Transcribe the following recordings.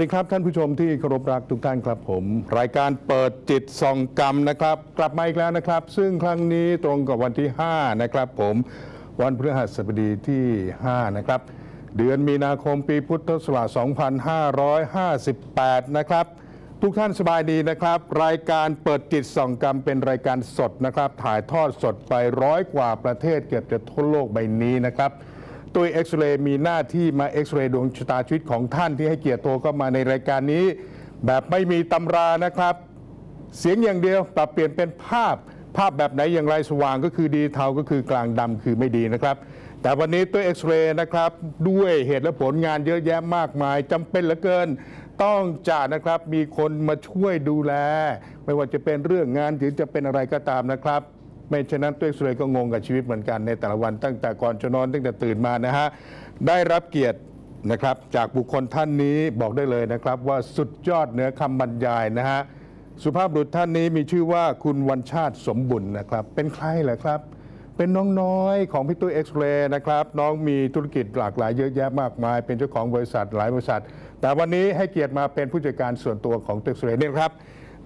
สวัสดีครับท่านผู้ชมที่เคารพรักทุกท่านครับผม รายการเปิดจิตส่องกรรมนะครับ กลับมาอีกแล้วนะครับ ซึ่งครั้งนี้ตรงกับวันที่ 5 นะครับผมวันพฤหัสบดีที่ 5 นะครับ เดือนมีนาคมปีพุทธศักราช2558 นะครับ ทุกท่านสบายดีนะครับ รายการเปิดจิตส่องกรรมเป็นรายการสดนะครับ ถ่ายทอดสดไปร้อยกว่าประเทศเกือบจะทั่วโลกใบนี้นะครับ ตุ้ยเอ็กซเรย์มีหน้าที่มาเอ็กซเรย์ดวงชะตาชีวิตของท่านที่ให้เกียรติโทรเข้ามาในรายการนี้ แบบไม่มีตำรานะครับ เสียงอย่างเดียวปรับเปลี่ยนเป็นภาพภาพแบบไหนอย่างไรสว่างก็คือดีเทาก็คือกลางดำคือไม่ดีนะครับ แต่วันนี้ตัวเอ็กซเรย์นะครับด้วยเหตุและผลงานเยอะแยะมากมายจำเป็นเหลือเกินต้องจะนะครับมีคนมาช่วยดูแล ไม่ว่าจะเป็นเรื่องงานหรือจะเป็นอะไรก็ตามนะครับ ไม่ฉะนั้นตัวเอ็กซเรยก็งงกับชีวิตเหมือนกันในแต่ละวันตั้งแต่ก่อนจะนอนตั้งแต่ตื่นมานะฮะได้รับเกียรตินะครับจากบุคคลท่านนี้บอกได้เลยนะครับ ว่าสุดยอดเหนือคำบรรยายนะฮะสุภาพบุรุษท่านนี้มีชื่อว่าคุณวันชาติสมบุญนะครับ เป็นใครเหรอครับ เป็นน้องน้อยของพี่ตุ้ยเอ็กซ์เรย์นะครับ น้องมีธุรกิจหลากหลายเยอะแยะมากมาย เป็นเจ้าของบริษัทหลายบริษัท แต่วันนี้ให้เกียรติมาเป็นผู้จัดการส่วนตัวของตุ้ยเอ็กซ์เรย์นี่ครับ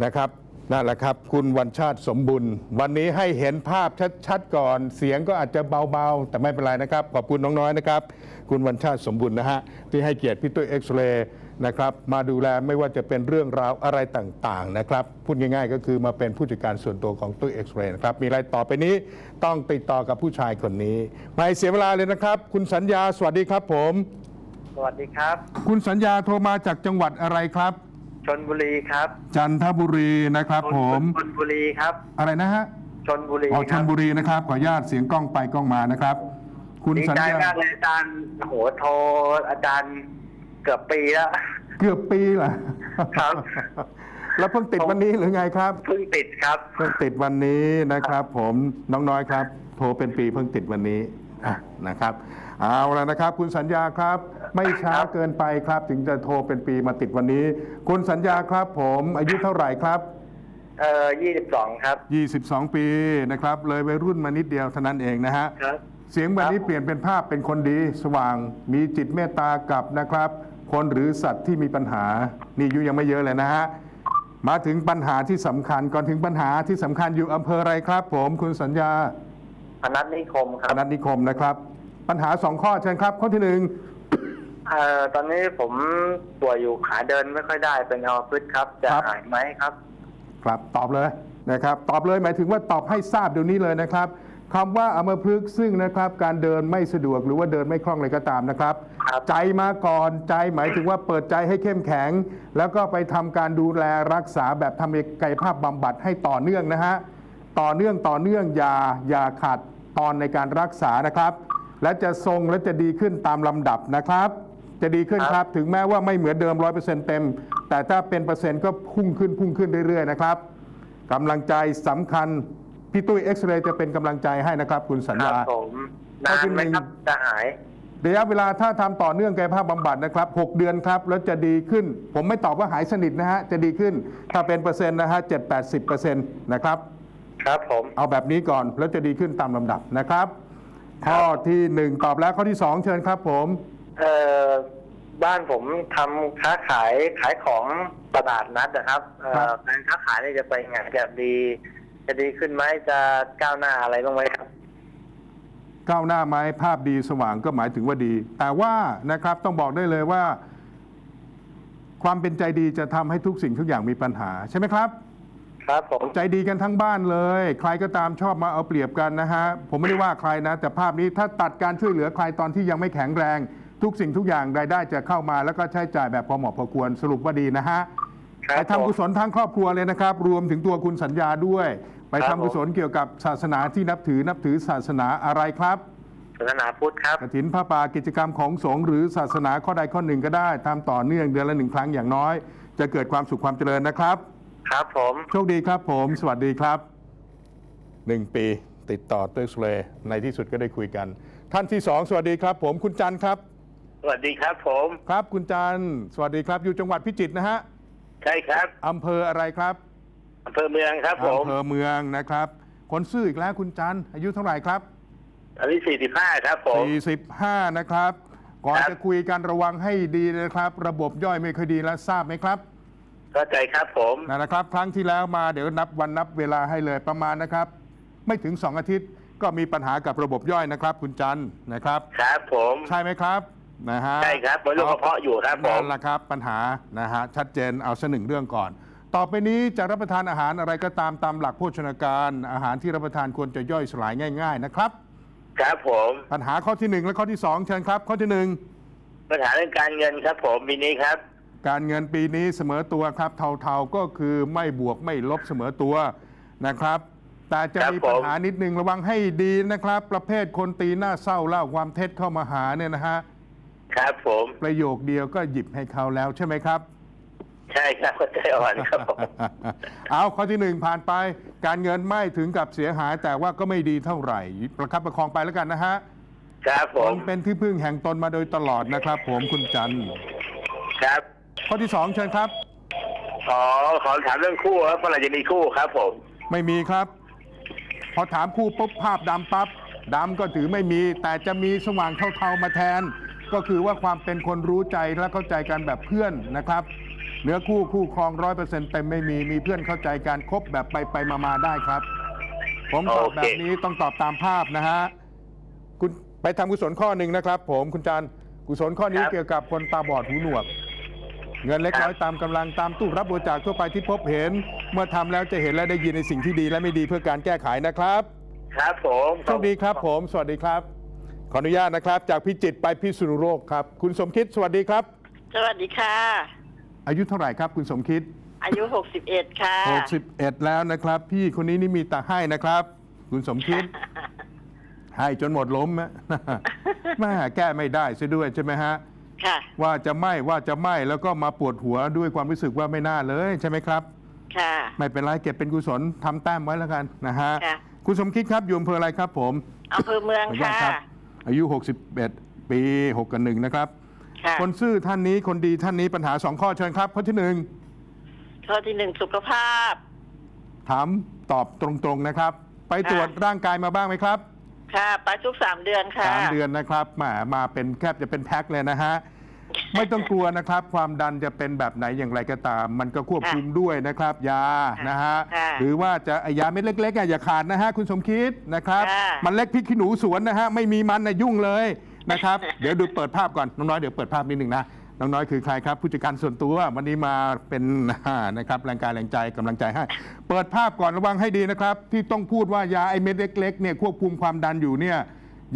นะครับ นั่นแหละครับ คุณวันชาติสมบุญ วันนี้ให้เห็นภาพชัดๆก่อน เสียงก็อาจจะเบาๆ แต่ไม่เป็นไรนะครับ ขอบคุณน้องน้อยนะครับ คุณวันชาติสมบุญนะฮะ ที่ให้เกียรติพี่ตุ้ยเอ็กซเรย์นะครับ มาดูแลไม่ว่าจะเป็นเรื่องราวอะไรต่างๆนะครับ พูดง่ายๆ ก็คือมาเป็นผู้จัดการส่วนตัวของตุ้ยเอ็กซเรย์นะครับ มีอะไรต่อไปนี้ต้องติดต่อกับผู้ชายคนนี้ ไม่เสียเวลาเลยนะครับ คุณสัญญาสวัสดีครับผม สวัสดีครับ คุณสัญญาโทรมาจากจังหวัดอะไรครับ ชนบุรีครับ จันทบุรีนะครับ ผม ชนบุรีครับ อะไรนะฮะชนบุรีอ๋อคชรันบุรีนะครับ ขออนุญาตเสียงกล้องไปกล้องมานะครับ คุณดีสัญใจญามากเลยอาจารย์โหโทรอาจารย์เกือบปีแล้วเกือบปีเหรอครับ แล้วเพิ่งติดวันนี้หรือไงครับ เพิ่งติดครับ เพิ่งติดวันนี้นะครับ ผมน้องน้อยครับ โทรเป็นปีเพิ่งติดวันนี้อะนะครับ เอาแล้วนะครับ คุณสัญญาครับ ไม่ช้าครับเกินไปครับ ถึงจะโทรเป็นปีมาติดวันนี้ คุณสัญญาครับผมอายุเท่าไหร่ครับเอ่อยี่สิบสองครับ22ปีนะครับ เลยวัยรุ่นมานิดเดียวเท่านั้นเองนะฮะครับเสียงแบบนี้ครับเปลี่ยนเป็นภาพเป็นคนดี สว่างมีจิตเมตตากับนะครับ คนหรือสัตว์ที่มีปัญหา นี่อายุยังไม่เยอะเลยนะฮะมาถึงปัญหาที่สำคัญก่อนถึงปัญหาที่สำคัญอยู่อำเภออะไรครับ ผมคุณสัญญาพนัสนิคมคอรับนันตนิคมนะครับ ปัญหาสองข้อเชิญครับ ข้อที่หนึ่งเอ่อตอนนี้ผมป่วยอยู่ขาเดินไม่ค่อยได้เป็นอัลพึษครับ จะหายไหมครับ ครับตอบเลยนะครับ ตอบเลยหมายถึงว่าตอบให้ทราบเดี๋ยวนี้เลยนะครับคำว่าอัมพฤกษ์ซึ่งนะครับ การเดินไม่สะดวกหรือว่าเดินไม่คล่องเลยก็ตามนะครับ ครับ ใจมาก่อนใจหมายถึงว่าเปิดใจให้เข้มแข็ง แล้วก็ไปทำการดูแลรักษาแบบทำกายภาพบำบัดให้ต่อเนื่องนะฮะต่อเนื่องต่อเนื่องอย่าอย่าขาดตอนในการรักษานะครับ และจะทรงและจะดีขึ้นตามลำดับนะครับ จะดีขึ้นครับ ถึงแม้ว่าไม่เหมือนเดิม100%เต็ม แต่ถ้าเป็นเปอร์เซ็นต์ก็พุ่งขึ้นพุ่งขึ้นเรื่อยๆนะครับกำลังใจสำคัญ พี่ตุ้ยเอ็กซเรย์จะเป็นกำลังใจให้นะครับ คุณสัญครัญาบผมนานไหมครับจะหายระยะเวลาถ้าทำต่อเนื่องกายภาพบำบัดนะครับ 6 เดือนครับ แล้วจะดีขึ้น ผมไม่ตอบว่าหายสนิทนะฮะ จะดีขึ้น ถ้าเป็นเปอร์เซ็นต์นะฮะ7 80เปอร์เซ็นต์นะครับ ครับผม เอาแบบนี้ก่อน แล้วจะดีขึ้นตามลำดับนะครับ ข้อทีหนึ่1ตอบแล้วข้อที่2เชิญครับผมเอ่อบ้านผมทำค้าขายขายของตลาดนัดนะครับเอ่อการค้าขายนี่จะไปไงจะดี จะดีขึ้นไหมจะก้าวหน้าอะไรบ้างไหมครับ ก้าวหน้าไหมภาพดีสว่างก็หมายถึงว่าดี แต่ว่านะครับต้องบอกได้เลยว่า ความเป็นใจดีจะทำให้ทุกสิ่งทุกอย่างมีปัญหาใช่ไหมครับ ครับผม ใจดีกันทั้งบ้านเลย ใครก็ตามชอบมาเอาเปรียบกันนะฮะ ผมไม่ได้ว่าใครนะ แต่ภาพนี้ถ้าตัดการช่วยเหลือใครตอนที่ยังไม่แข็งแรง ทุกสิ่งทุกอย่างรายได้จะเข้ามาแล้วก็ใช้จ่ายแบบพอเหมาะพอควรสรุปว่าดีนะฮะครับไปทำกุศลทั้งครอบครัวเลยนะครับ รวมถึงตัวคุณสัญญาด้วย ไปครัทำบกุศลเกี่ยวกับศาสนาที่นับถือนับถือศาสนาอะไรครับ ศาสนาพุทธครับ กฐินพระป่ากิจกรรมของสงฆ์หรือศาสนาข้อใดข้อหนึ่งก็ได้ทำต่อเนื่องเดือนละหนึ่งครั้งอย่างน้อย จะเกิดความสุขความเจริญนะครับ ครับผมโชคดีครับผม สวัสดีครับหนึ่งปีติดต่อเตอร์สเลย์ในที่สุดก็ได้คุยกัน ท่านที่สองสวัสดีครับ ผมคุณจันทร์ครับ สวัสดีครับผมครับ คุณจันทร์สวัสดีครับ อยู่จังหวัดพิจิตรนะฮะใช่ครับอำเภออะไรครับอำเภอเมืองครับผมอำเภอเมืองนะครับ คนซื่ออีกแล้วคุณจันทร์อายุเท่าไหร่ครับอันนี้สี่สิบห้าครับผม45นะครับ ก่อนครับจะคุยกันระวังให้ดีนะครับ ระบบย่อยไม่ค่อยดีแล้วทราบไหมครับ เข้าใจครับผมนั่นนะครับ ครั้งที่แล้วมาเดี๋ยวนับวันนับเวลาให้เลยประมาณนะครับ ไม่ถึง2อาทิตย์ก็มีปัญหากับระบบย่อยนะครับ คุณจันทร์นะครับ ครับผมใช่ไหมครับนะฮะใช่ครับเป็นโรคกระเพาะอยู่ครับผมนั่นแหละครับ ปัญหานะฮะชัดเจนเอาสักหนึ่งเรื่องก่อน ต่อไปนี้จะรับประทานอาหารอะไรก็ตามตามหลักโภชนาการ อาหารที่รับประทานควรจะย่อยสลายง่าย ๆ นะครับ ครับผมปัญหาข้อที่หนึ่งและข้อที่สองเชิญครับ ข้อที่หนึ่งปัญหาเรื่องการเงินครับผมปีนี้ครับ การเงินปีนี้เสมอตัวครับ เทาๆก็คือไม่บวกไม่ลบเสมอตัวนะครับ แต่จะครับมีผมปัญหานิดนึงระวังให้ดีนะครับ ประเภทคนตีหน้าเศร้าเล่าความเท็จเข้ามาหาเนี่ยนะฮะครับผมประโยคเดียวก็หยิบให้เขาแล้วใช่ไหมครับ ใช่ครับเข้าใจอ่อนครับผมเอาข้อที่หนึ่งผ่านไป การเงินไม่ถึงกับเสียหายแต่ว่าก็ไม่ดีเท่าไหร่ ประคับประคองไปแล้วกันนะฮะครับผตมนเป็นที่พึ่งแห่งตนมาโดยตลอดนะครับ ผมคุณจันทร์ครับ ข้อที่สองเชิญครับ ขอขอถามเรื่องคู่ครับเมื่อไหร่จะมีคู่ครับผม ไม่มีครับ พอถามคู่ปุ๊บภาพดำปั๊บดำก็ถือไม่มี แต่จะมีสว่างเทาๆมาแทน ก็คือว่าความเป็นคนรู้ใจและเข้าใจกันแบบเพื่อนนะครับเนื้อคู่คู่ครองร้อยเปอร์เซ็นต์เต็มไม่มีมีเพื่อนเข้าใจการคบแบบไปไปมามาๆได้ครับ ผมตอบโอเคแบบนี้ต้องตอบตามภาพนะฮะคุณไปทำกุศลข้อหนึ่งนะครับ ผมคุณจันทร์กุศลข้อนี้เกี่ยวกับคนตาบอดหูหนวก เงินเล็กน้อยตามกำลังตามตู้รับบริจาคทั่วไปที่พบเห็น เมื่อทำแล้วจะเห็นและได้ยินในสิ่งที่ดีและไม่ดีเพื่อการแก้ไขนะครับ ครับผมโชคดีครับผม สวัสดีครับ ขออนุญาตนะครับ จากพิจิตรไปพิษณุโลกครับ คุณสมคิดสวัสดีครับ สวัสดีค่ะ อายุเท่าไหร่ครับ คุณสมคิด อายุ 61 ค่ะ 61 แล้วนะครับ พี่คนนี้นี่มีแต่ให้นะครับ คุณสมคิดให้จนหมดล้มนะแม่แก้ไม่ได้ซะด้วยใช่ไหมฮะ ค่ะ ว่าจะไม่ว่าจะไม่แล้วก็มาปวดหัวด้วยความรู้สึกว่าไม่น่าเลยใช่ไหมครับ ค่ะ ไม่เป็นไรเก็บเป็นกุศลทำแต้มไว้แล้วกันนะฮะค่ะ คุณสมคิดครับอยู่อำเภออะไรครับผมอำเภอเมืองขออนุญาค่ะตครับ อายุ 61 ปี6กับหนึ่งนะครับ ค่ะคนซื่อท่านนี้คนดีท่านนี้ปัญหาสองข้อเชิญครับข้อที่หนึ่งข้อที่หนึ่งสุขภาพ ถามตอบตรงๆนะครับ ไปตรวจค่ะร่างกายมาบ้างไหมครับ ค่ะไปทุกสามเดือนค่ะ สามเดือนนะครับแหมมาเป็นแคบจะเป็นแพ็คเลยนะฮะ ไม่ต้องกลัวนะครับ ความดันจะเป็นแบบไหนอย่างไรก็ตาม มันก็ควบคุมด้วยนะครับ ยานะฮะค่ะหรือว่าจะไอ้ยาเม็ดเล็กๆอะอย่าขาดนะฮะคุณสมคิดนะครับ ค่ะ มันเล็กพริกขี้หนูสวนนะฮะไม่มีมันนะยุ่งเลยนะครับ เดี๋ยวดูเปิดภาพก่อนน้องน้อยเดี๋ยวเปิดภาพนิดหนึ่งนะ น้องน้อยคือใครครับผู้จัดการส่วนตัววันนี้มาเป็นนะครับแรงกายแรงใจกำลังใจให้ เปิดภาพก่อนระวังให้ดีนะครับ ที่ต้องพูดว่ายาไอเม็ดเล็กๆเนี่ยควบคุมความดันอยู่เนี่ย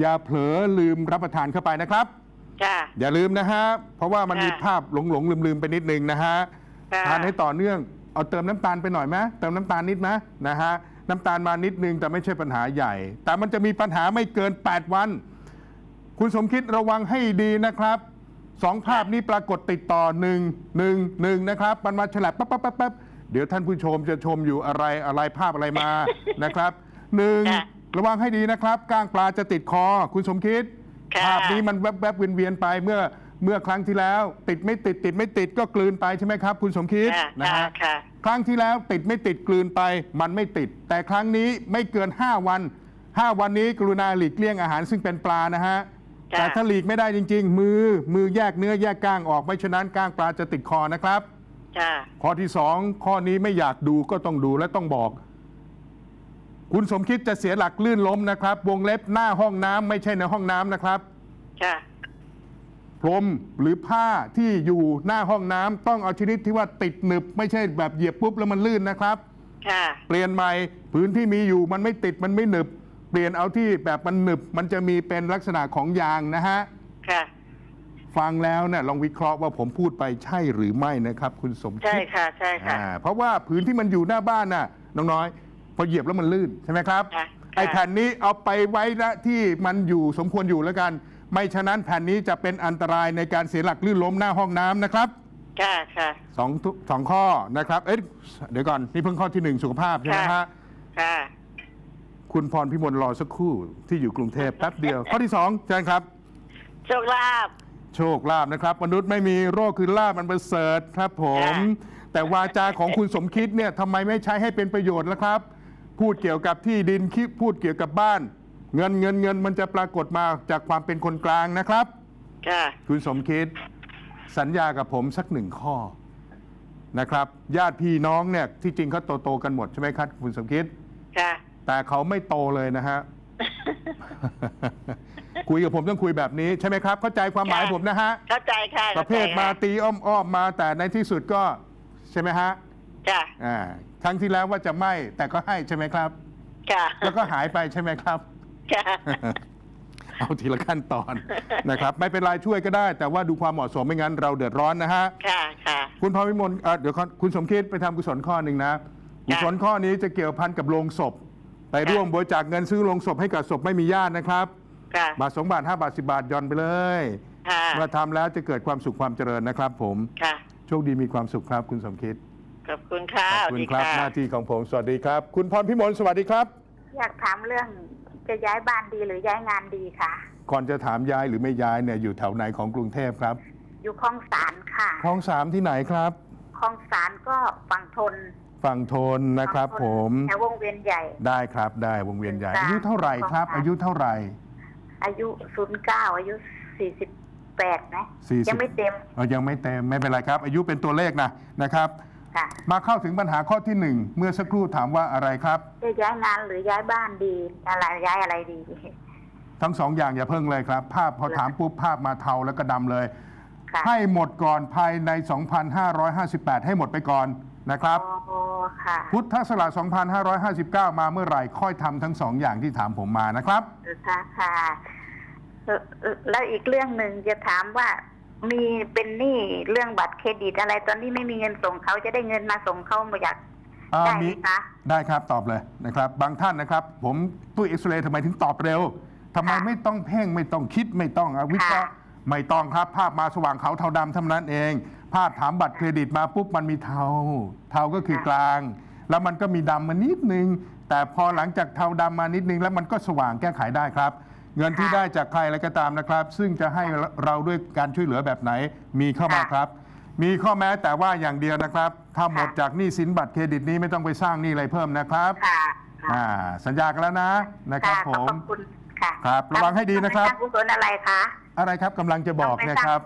อย่าเผลอลืมรับประทานเข้าไปนะครับค่ะอย่าลืมนะฮะเพราะว่ามันค่ะมีภาพหลงหลงลืมลืมๆไปนิดนึงนะฮะค่ะทานให้ต่อเนื่องเอาเติมน้ำตาลไปหน่อยไหมเติมน้ำตาลนิดไหมนะฮะน้ำตาลมานิดนึงแต่ไม่ใช่ปัญหาใหญ่ แต่มันจะมีปัญหาไม่เกิน 8 วัน คุณสมคิดระวังให้ดีนะครับ สองภาพนี้ปรากฏติดต่อหนึ่งหนึ่งหนึ่งนะครับมันมาฉลับปั๊บปั๊บปั๊บปั๊บเดี๋ยวท่านผู้ชมจะชมอยู่อะไรอะไรภาพอะไรมานะครับหนึ่งค่ะระวังให้ดีนะครับก้างปลาจะติดคอ คุณสมคิด ค่ะ ภาพนี้มันแวบๆเวียนๆไปเมื่อเมื่อครั้งที่แล้ว ติดไม่ติดติดไม่ติดก็กลืนไปใช่ไหมครับ คุณสมคิดค่ะนะค่ะฮะ ค่ะ ครั้งที่แล้วติดไม่ติดกลืนไปมันไม่ติด แต่ครั้งนี้ไม่เกิน 5 วัน 5 วันนี้กรุณาหลีกเลี่ยงอาหารซึ่งเป็นปลานะฮะจ้ะ แต่ถ้าหลีกไม่ได้จริง ๆ มือมือแยกเนื้อแยกก้างออกไม่ฉะนั้นก้างปลาจะติดคอนะครับค่ะข้อที่สองข้อนี้ไม่อยากดูก็ต้องดูและต้องบอก คุณสมคิดจะเสียหลักลื่นล้มนะครับ วงเล็บหน้าห้องน้ำไม่ใช่ในห้องน้ำนะครับค่ะพรมหรือผ้าที่อยู่หน้าห้องน้ำต้องเอาชนิดที่ว่าติดหนึบ ไม่ใช่แบบเหยียบปุ๊บแล้วมันลื่นนะครับ ค่ะ เปลี่ยนใหม่พื้นที่มีอยู่มันไม่ติดมันไม่หนึบ เปลี่ยนเอาที่แบบมันหนึบมันจะมีเป็นลักษณะของยางนะฮะ ค่ะ ฟังแล้วเนี่ยลองวิเคราะห์ว่าผมพูดไปใช่หรือไม่นะครับ คุณสมใช่คิดค่ะ ใช่ค่ะ อ่าเพราะว่าพื้นที่มันอยู่หน้าบ้านน่ะน้องน้อย พอเหยียบแล้วมันลื่นใช่ไหมครับ ค่ะ ไอ้แผ่นนี้เอาไปไว้ณที่มันอยู่สมควรอยู่แล้วกัน ไม่ฉะนั้นแผ่นนี้จะเป็นอันตรายในการเสียหลักลื่นล้มหน้าห้องน้ำนะครับ ค่ะ ค่ะ สองทุสองข้อนะครับ เอ๊ะเดี๋ยวก่อน นี่เพิ่งข้อที่หนึ่งสุขภาพใช่ไหมฮะ ค่ะค่ะ คุณพรพิมลรอสักครู่ที่อยู่กรุงเทพแป๊บเดียว ข้อที่สองเชิญครับ โชคลาภ โชคลาภนะครับ มนุษย์ไม่มีโรคคือลาภมันประเสริฐครับผมค่ะแต่วาจาของคุณสมคิดเนี่ยทำไมไม่ใช้ให้เป็นประโยชน์ล่ะครับ พูดเกี่ยวกับที่ดินคิดพูดเกี่ยวกับบ้าน เงินเงินเงินมันจะปรากฏมาจากความเป็นคนกลางนะครับ ค่ะ คุณสมคิด สัญญากับผมสักหนึ่งข้อนะครับ ญาติพี่น้องเนี่ยที่จริงเขาโตๆกันหมดใช่ไหมครับ คุณสมคิด ค่ะ แต่เขาไม่โตเลยนะฮะ คุยกับผมต้องคุยแบบนี้ใช่ไหมครับ เข้าใจความหมายค่ะ ผมนะฮะ เข้าใจค่ะประเภทข้ใจมาค่ะตีอ้อมๆมา แต่ในที่สุดก็ใช่ไหมฮะค่ะอ่าครั้งที่แล้วว่าจะไม่แต่ก็ให้ใช่ไหมครับ ค่ะแล้วก็หายไปใช่ไหมครับ ค่ะ เอาทีละขั้นตอน นะครับ ไม่เป็นไรช่วยก็ได้ แต่ว่าดูความเหมาะสมไม่งั้นเราเดือดร้อนนะฮะ ค่ะค่ะ คุณพรวิมลเอ่อเดี๋ยวก่อนคุณสมคิดไปทำกุศลข้อหนึ่งนะ กุศลข้อนี้จะเกี่ยวพันกับโลงศพ ไปร่วมบริจาคเงินซื้อโลงศพให้กับศพไม่มีญาตินะครับ ค่ะ บาทสองบาทห้าบาทสิบาทหย่อนไปเลยค่ะ เมื่อทำแล้วจะเกิดความสุขความเจริญนะครับ ผม ค่ะ โชคดีมีความสุขครับ คุณสมคิดขอบคุณค่ะขอบสวัคุสณดีครับค่ะหน้าที่ของผมสวัสดีครับ คุณพรพิมลสวัสดีครับ อยากถามเรื่องจะย้ายบ้านดีหรือย้ายงานดีคะก่อนจะถามย้ายหรือไม่ย้ายเนี่ยอยู่แถวไหนของกรุงเทพครับอยู่คลองสารค่ะคลองสามที่ไหนครับ คลองสารก็ฝั่งทน ฝั่งทนนะครับฝั่งทผม แถววงเวียนใหญ่ ได้ครับได้วงเวียนใหญ่จ้ะอายุเท่าไหร่ครับขอบคุณค่ะอายุเท่าไหร่อายุศูนย์เก้าอายุสี่สิบแปดนะ40 ยังไม่เต็ม เอ่อยังไม่เต็มไม่เป็นไรครับ อายุเป็นตัวเลขนะนะครับ ค่ะ มาเข้าถึงปัญหาข้อที่หนึ่งเมื่อสักครู่ถามว่าอะไรครับ จะย้ายงานหรือย้ายบ้านดี อะไรย้ายอะไรดี ทั้งสองอย่างอย่าเพิ่งเลยครับ ภาพพอถามปุ๊บภาพมาเทาแล้วก็ดำเลย ค่ะ ให้หมดก่อนภายใน 2,558 ให้หมดไปก่อน นะครับโอ้ค่ะ พุทธศักราช2,559 มาเมื่อไหร่ค่อยทำทั้งสองอย่างที่ถามผมมานะครับ ค่ะค่ะเอ่อเอ่อแล้วอีกเรื่องหนึ่งจะถามว่ามีเป็นหนี้เรื่องบัตรเครดิตอะไรตอนนี้ไม่มีเงินส่งเขาจะได้เงินมาส่งเขามาอยากอ่าได้ไหมี มคะ ได้ครับ ตอบเลยนะครับ บางท่านนะครับ ผมตู้เอ็กซเรย์ทำไมถึงตอบเร็วทำไมค่ะไม่ต้องเพ่งไม่ต้องคิดไม่ต้องเอาวิเคราะห์ค่ะ ไม่ต้องครับ ภาพมาสว่างเขาวเทาดำเท่านั้นเอง ภาพถามบัตรเครดิตมาปุ๊บมันมีเทา เทาก็คือกลาง แล้วมันก็มีดำมานิดนึง แต่พอหลังจากเทาดำมานิดนึง แล้วมันก็สว่างแก้ไขได้ครับ เงินที่ได้จากใครอะไรก็ตามนะครับ ซึ่งจะให้เราด้วยการช่วยเหลือแบบไหนมีเข้ามาครับ มีข้อแม้แต่ว่าอย่างเดียวนะครับ ถ้าหมดจากหนี้สินบัตรเครดิตนี้ไม่ต้องไปสร้างหนี้อะไรเพิ่มนะครับค่ะอ่าสัญญากันแล้วนะนะครับค่ะผขอบมคุณค่ะครับ ระวังให้ดีนะครับต้องไปสางกุศลอะไรคะอะไรครับกำลังจะบอกเนะครับ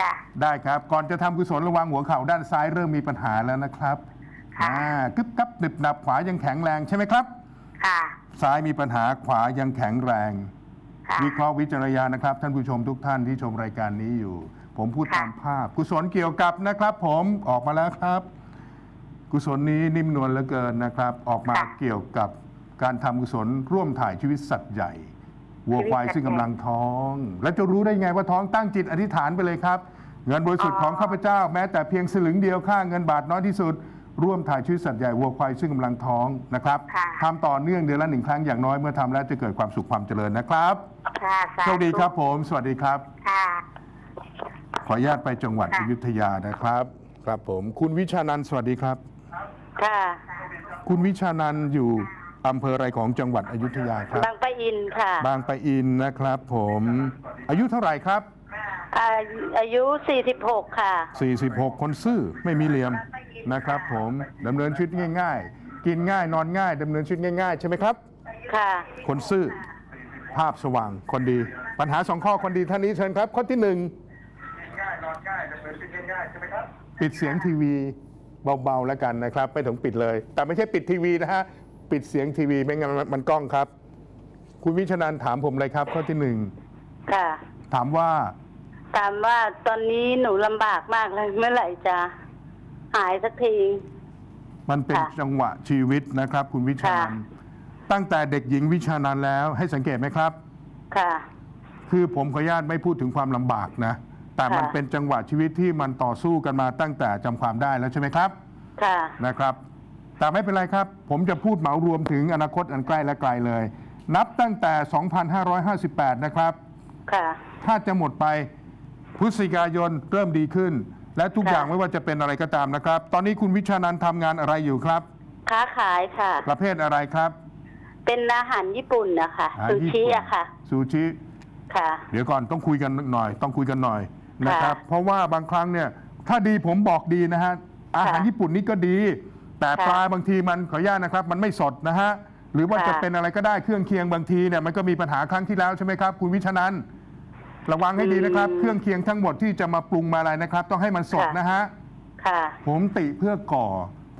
ต้องไปสางกุศลจ้ะ ได้ครับ ก่อนจะทำกุศลระวังหัวเข่าด้านซ้ายเริ่มมีปัญหาแล้วนะครับค่ะ อ่ากึบกับหนึบหนับขวายังแข็งแรงใช่ไหมครับ ค่ะซ้ายมีปัญหาขวายังแข็งแรง ค่ะ วิเคราะห์วิจารณญาณนะครับ ท่านผู้ชมทุกท่านที่ชมรายการนี้อยู่ ผมพูดค่ะ ตามภาพ กุศลเกี่ยวกับนะครับ ผมออกมาแล้วครับ กุศลนี้นิ่มนวลเหลือเกินนะครับ ออกมาเกี่ยวกับการทำกุศลร่วมถ่ายชีวิตสัตว์ใหญ่ วัวควายซึ่งกำลังท้อง แล้วจะรู้ได้ไงว่าท้องตั้งจิตอธิษฐานไปเลยครับ เงินบริสุทธิ์ของข้าพเจ้าแม้แต่เพียงสลึงเดียวค่าเงินบาทน้อยที่สุด ร่วมถ่ายชีวิตสัตว์ใหญ่วัวควายซึ่งกำลังท้องนะครับค่ะ ทำต่อเนื่องเดือนละหนึ่งครั้งอย่างน้อยเมื่อทำแล้วจะเกิดความสุขความเจริญนะครับค่ะสาธุโชคดีครับผม สวัสดีครับ ค่ะ ขออนุญาตไปจังหวัดค่ะ อยุธยานะครับ ครับผม คุณวิชานันท์สวัสดีครับ ค่ะ คุณวิชานันท์อยู่ อำเภออะไรของจังหวัดอยุธยาครับ บางปะอินค่ะ บางปะอินนะครับผม อายุเท่าไหร่ครับ อาอายุ 46 ค่ะ 46 คนซื่อไม่มีเหลี่ยมนะครับผมดำเนินชีวิตง่าย ๆ กินง่ายนอนง่ายดำเนินชีวิตง่ายๆ ใช่ไหมครับ ค่ะ คนซื่อภาพสว่างคนดี ปัญหาสองข้อคนดีท่านนี้เชิญครับข้อที่หนึ่งปิดเสียงทีวีเบาๆแล้วกันนะครับ ไม่ถึงปิดเลย แต่ไม่ใช่ปิดทีวีนะฮะ ปิดเสียงทีวีไม่งั้นมันมันกล้องครับ คุณวิชนันท์ถามผมเลยครับ ข้อที่หนึ่งค่ะ ถามว่า ถามว่าตอนนี้หนูลำบากมากเลย เมื่อไหร่จะหายสักที มันเป็นค่ะ จังหวะชีวิตนะครับ คุณวิชานันท์ตั้งแต่เด็กหญิงวิชานันท์แล้วให้สังเกตไหมครับ ค่ะ คือผมขออนุญาตไม่พูดถึงความลำบากนะ แต่มันค่ะ เป็นจังหวะชีวิตที่มันต่อสู้กันมาตั้งแต่จำความได้แล้วใช่ไหมครับ ค่ะ นะครับ แต่ไม่เป็นไรครับ ผมจะพูดเหมารวมถึงอนาคตอันใกล้และไกลเลย นับตั้งแต่ 2558 นะครับ ค่ะ ถ้าจะหมดไปพฤศจิกายนเริ่มดีขึ้น และทุกค่ะอย่างไม่ว่าจะเป็นอะไรก็ตามนะครับ ตอนนี้คุณวิชานันท์ทำงานอะไรอยู่ครับ ค้าขายค่ะ ประเภทอะไรครับเป็นอาหารญี่ปุ่นนะคะอาหารซูญี่ชิปุ่นอะค่ะ ซูชิ ค่ะ เดี๋ยวก่อนต้องคุยกันหน่อย ต้องคุยกันหน่อยนะครับค่ะเพราะว่าบางครั้งเนี่ย ถ้าดีผมบอกดีนะฮะ อาหารค่ะญี่ปุ่นนี่ก็ดี แต่ค่ะปลาบางทีมันขออนุญาตนะครับ มันไม่สดนะฮะหรือว่าค่ะ จะเป็นอะไรก็ได้เครื่องเคียงบางทีเนี่ยมันก็มีปัญหาครั้งที่แล้วใช่ไหมครับ คุณวิชนันท์ระวังให้ดีนะครับอืมเครื่องเคียงทั้งหมดที่จะมาปรุงมาอะไรนะครับ ต้องให้มันสดค่ะนะฮะ ค่ะ ผมติเพื่อก่อ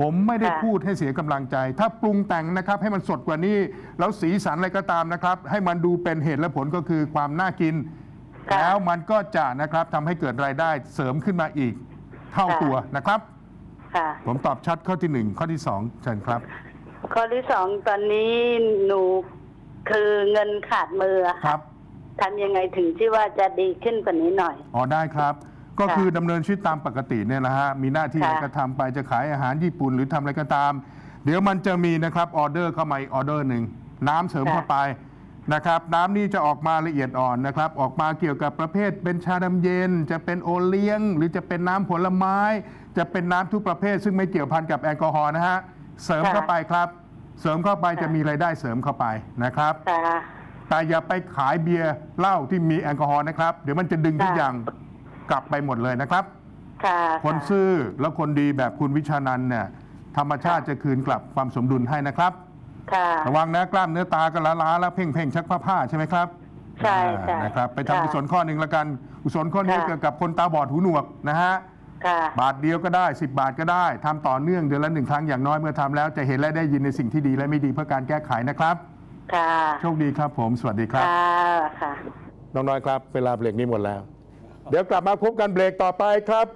ผมไม่ได้ค่ะพูดให้เสียกำลังใจ ถ้าปรุงแต่งนะครับ ให้มันสดกว่านี้ แล้วสีสันอะไรก็ตามนะครับ ให้มันดูเป็นเหตุและผลก็คือความน่ากิน ค่ะแล้วมันก็จะนะครับทำให้เกิดรายได้เสริมขึ้นมาอีก เท่าค่ะ ตัวนะครับ ค่ะ ผมตอบชัดข้อที่หนึ่งข้อที่สองเชิญครับ ข้อที่สองตอนนี้หนูคือเงินขาดมืออะคค่ะรับ ทำยังไงถึงที่ว่าจะดีขึ้นกว่านี้หน่อย อ๋อได้ครับ ก็ค่ะคือดำเนินชีวิตตามปกติเนี่ยนะฮะมีหน้าที่อะไรค่ะก็ทำไปจะขายอาหารญี่ปุ่นหรือทำอะไรก็ตาม เดี๋ยวมันจะมีนะครับออเดอร์เข้ามาอีกออเดอร์หนึ่งน้ำเสริมค่ะเข้าไป นะครับน้ำนี่จะออกมาละเอียดอ่อนนะครับ ออกมาเกี่ยวกับประเภทเป็นชาดำเย็น จะเป็นโอเลี้ยง หรือจะเป็นน้ำผลไม้ จะเป็นน้ำทุกประเภท ซึ่งไม่เกี่ยวพันกับแอลกอฮอล์นะฮะเสริมค่ะเข้าไปครับ เสริมเข้าไปค่ะจะมีรายได้เสริมเข้าไปนะครับค่ะแต่อย่าไปขายเบียร์เหล้าที่มีแอลกอฮอล์นะครับ เดี๋ยวมันจะดึงทุกค่ะอย่างกลับไปหมดเลยนะครับค่ะคนค่ะซื่อและคนดีแบบคุณวิชานันท์เนี่ยธรรมชาติจะคืนกลับความสมดุลให้นะครับ ค่ะ ระวังนะกล้ามเนื้อตาก็ล้าๆแล้วเพ่งเพ่งๆชักผ้าผ้าใช่ไหมครับใช่ใช่อ่านะครับไปทำค่ะกุศลข้อหนึ่งละกันกุศลข้อนี้ค่ะเกี่ยวกับคนตาบอดหูหนวกนะฮะค่ะบาทเดียวก็ได้ 10 บาทก็ได้ทำต่อเนื่องเดือนละหนึ่งครั้งอย่างน้อยเมื่อทำแล้วจะเห็นและได้ยินในสิ่งที่ดีและไม่ดีเพื่อการแก้ไขนะครับ ค่ะ โชคดีครับผมสวัสดีครับค่ะค่ะน้องน้อยครับ เวลาเบรกนี้หมดแล้ว เดี๋ยวกลับมาพบกันเบรกต่อไปครับ